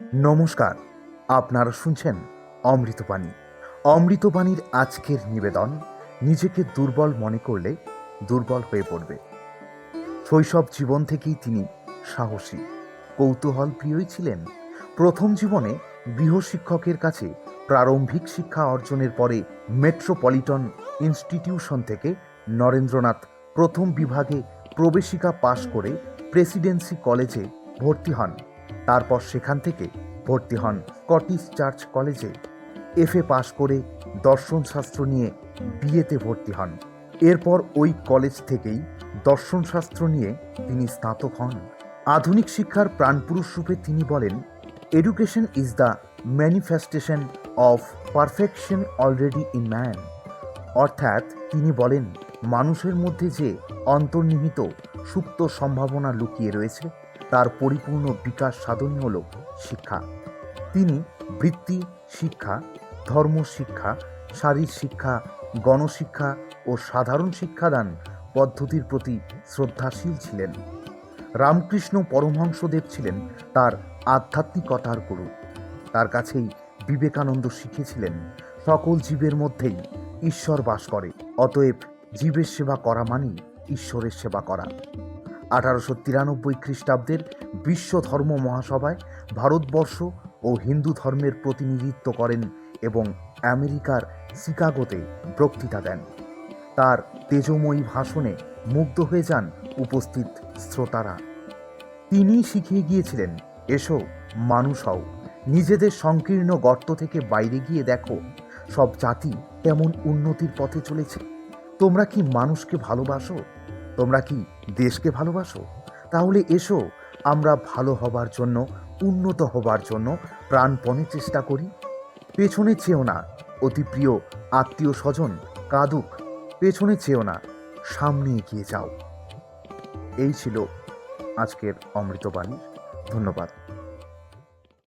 নমস্কার, আপনারা শুনছেন অমৃতবাণী। অমৃতবাণীর আজকের নিবেদন, নিজেকে দুর্বল মনে করলে দুর্বল হয়ে পড়বে। শৈশব জীবন থেকেই তিনি সাহসী কৌতূহল প্রিয়ই ছিলেন। প্রথম জীবনে গৃহশিক্ষকের কাছে প্রারম্ভিক শিক্ষা অর্জনের পরে মেট্রোপলিটন ইনস্টিটিউশন থেকে নরেন্দ্রনাথ প্রথম বিভাগে প্রবেশিকা পাশ করে প্রেসিডেন্সি কলেজে ভর্তি হন। তারপর সেখান থেকে ভর্তি হন স্কটিশ চার্চ কলেজে। এফএ পাশ করে দর্শনশাস্ত্র নিয়ে বিএতে ভর্তি হন। এরপর ওই কলেজ থেকেই দর্শনশাস্ত্র নিয়ে তিনি স্নাতক হন। আধুনিক শিক্ষার প্রাণপুরুষ রূপে তিনি বলেন education is the manifestation of perfection already in man অর্থাৎ তিনি বলেন, মানুষের মধ্যে যে অন্তর্নিহিত সুপ্ত সম্ভাবনা লুকিয়ে রয়েছে তার পরিপূর্ণ বিকাশ সাধনই হল শিক্ষা। তিনি বৃত্তি, শিক্ষা ধর্ম শিক্ষা শারীর শিক্ষা, গণশিক্ষা ও সাধারণ শিক্ষাদান পদ্ধতির প্রতি শ্রদ্ধাশীল ছিলেন। রামকৃষ্ণ পরমহংসদেব ছিলেন তার আধ্যাত্মিকতার গুরু। তার কাছেই বিবেকানন্দ শিখেছিলেন, সকল জীবের মধ্যেই ঈশ্বর বাস করে, অতএব জীবের সেবা করা মানেই ঈশ্বরের সেবা করা। আঠারোশো তিরানব্বই খ্রিস্টাব্দের বিশ্ব ধর্ম মহাসভায় ভারতবর্ষ ও হিন্দু ধর্মের প্রতিনিধিত্ব করেন এবং আমেরিকার শিকাগোতে বক্তৃতা দেন। তার তেজময়ী ভাষণে মুগ্ধ হয়ে যান উপস্থিত শ্রোতারা। তিনি শিখিয়ে গিয়েছিলেন, এসো, মানুষ হও, নিজেদের সংকীর্ণ গর্ত থেকে বাইরে গিয়ে দেখো, সব জাতি কেমন উন্নতির পথে চলেছে। তোমরা কি মানুষকে ভালোবাসো? তোমরা কি দেশকে ভালোবাসো? তাহলে এসো, আমরা ভালো হবার জন্য, উন্নত হবার জন্য প্রাণপণে চেষ্টা করি। পেছনে চেয়েও না, অতি প্রিয় আত্মীয় স্বজন, কাদুক। পেছনে চেয়েও না, সামনে এগিয়ে যাও। এই ছিল আজকের অমৃতবাণী। ধন্যবাদ।